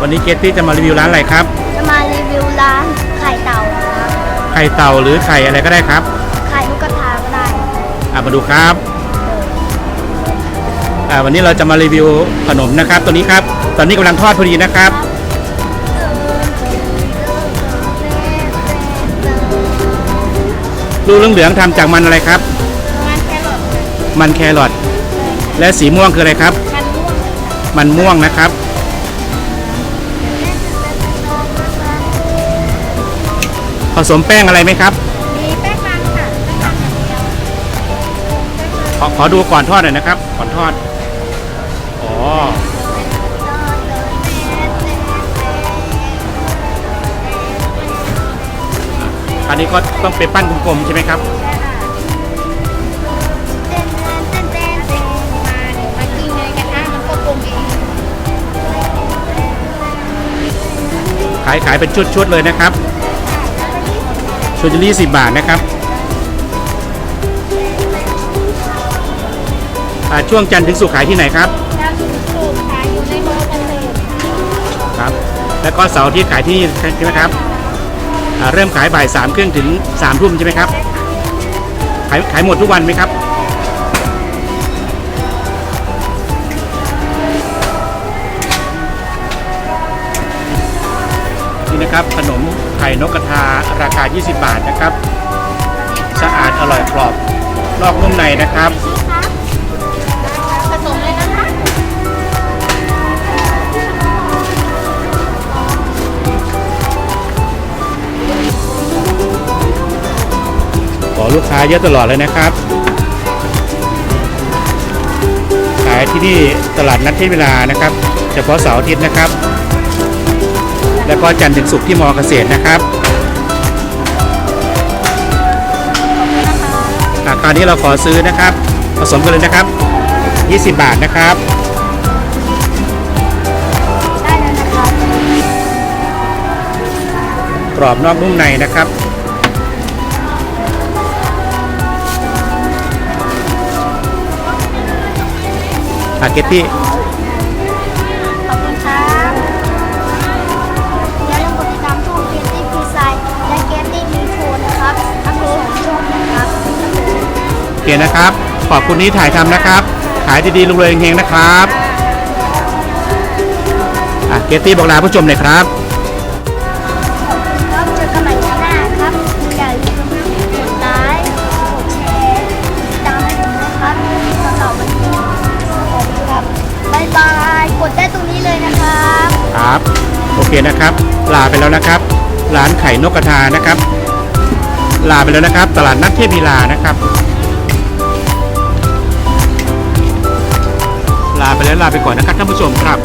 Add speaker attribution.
Speaker 1: วันนี้เกตตี้จะมารีวิวร้านอะไรครับ
Speaker 2: จะมารีวิวร้านไข่เต่าครับ
Speaker 1: ไข่เต่าหรือไข่อะไรก็ได้ครับ
Speaker 2: ไข่นกกระทาก็ได้
Speaker 1: อะมาดูครับอ่าวันนี้เราจะมารีวิวขนมนะครับ ตัวนี้ครับ ตอนนี้กำลังทอดพอดีนะครับ ลูกเหลืองๆทำจากมันอะไรครับ
Speaker 2: งานแครอท
Speaker 1: มันแครอทและสีม่วงคืออะไรครับ
Speaker 2: มันม่วง
Speaker 1: มันม่วงนะครับ ผสมแป้งอะไรไหมครับ
Speaker 2: มีแป้งมันค่ะแป้งมันอย่างเดียว
Speaker 1: ขอขอดูก่อนทอดหน่อยนะครับ ก่อนทอด อ๋อ อันนี้ก็ต้องเป็นปั้นกลมๆใช่ไหมครับ
Speaker 2: เต้นเต้นเต้นเต้นมาเดี๋ยวมากินในกระทะมันก็กลมเอง
Speaker 1: ขายขายเป็นชุดๆเลยนะครับ ชุดละยี่สิบบาทนะครับอ่าช่วงจันทร์ถึงศุกร์ขายที่ไหนครับ
Speaker 2: ดาวสูงสุดขายอยู่ในโมเกษตร
Speaker 1: ครับ แล้วก็เสาร์อาที่ขายที่นี่ใช่ไหมครับอ่าเริ่มขายบ่ายสามครึ่งถึงสามทุ่มใช่ไหมครับ ขายขายหมดทุกวันไหมครับ นี่นะครับขนม ไข่นกกระทาราคา 20 บาทนะครับ สะอาดอร่อยกรอบนอกนุ่มในนะครับ
Speaker 2: ผสมเลยนะคะ
Speaker 1: ขอลูกค้าเยอะตลอดเลยนะครับ ขายที่นี่ตลาดนัดที่เวลานะครับ เฉพาะเสาร์อาทิตย์นะครับ แล้วก็จันทร์ถึงศุกร์ที่มอเกษตรนะครับราคาวนี้เราขอซื้อนะครับ ผสมกันเลยนะครับ 20 บาทนะครับ
Speaker 2: ได้แล้วนะคะ
Speaker 1: กรอบนอกนุ่มในนะครับ อาเกตตี้ เคนะครับ ขอบคุณที่ถ่ายทำนะครับ ขายดีๆรวยๆเฮงๆนะครับอะเกตตี้บอกลาผู้ชมหน่อยครับ
Speaker 2: ครับเจอกันใหม่ครั้งหน้าครับ อย่าลืมกดไลค์กดแชร์ติดตามให้ผมนะครับสำหรับวันนี้สวัสดีครับบ๊ายบายกดได้ตรงนี้เลยนะครับ
Speaker 1: ครับโอเคนะครับ ลาไปแล้วนะครับ ร้านไข่นกกระทานะครับ ลาไปแล้วนะครับ ตลาดนัดเทพีลานะครับ ลาไปแล้วลาไปก่อนนะครับท่านผู้ชมครับ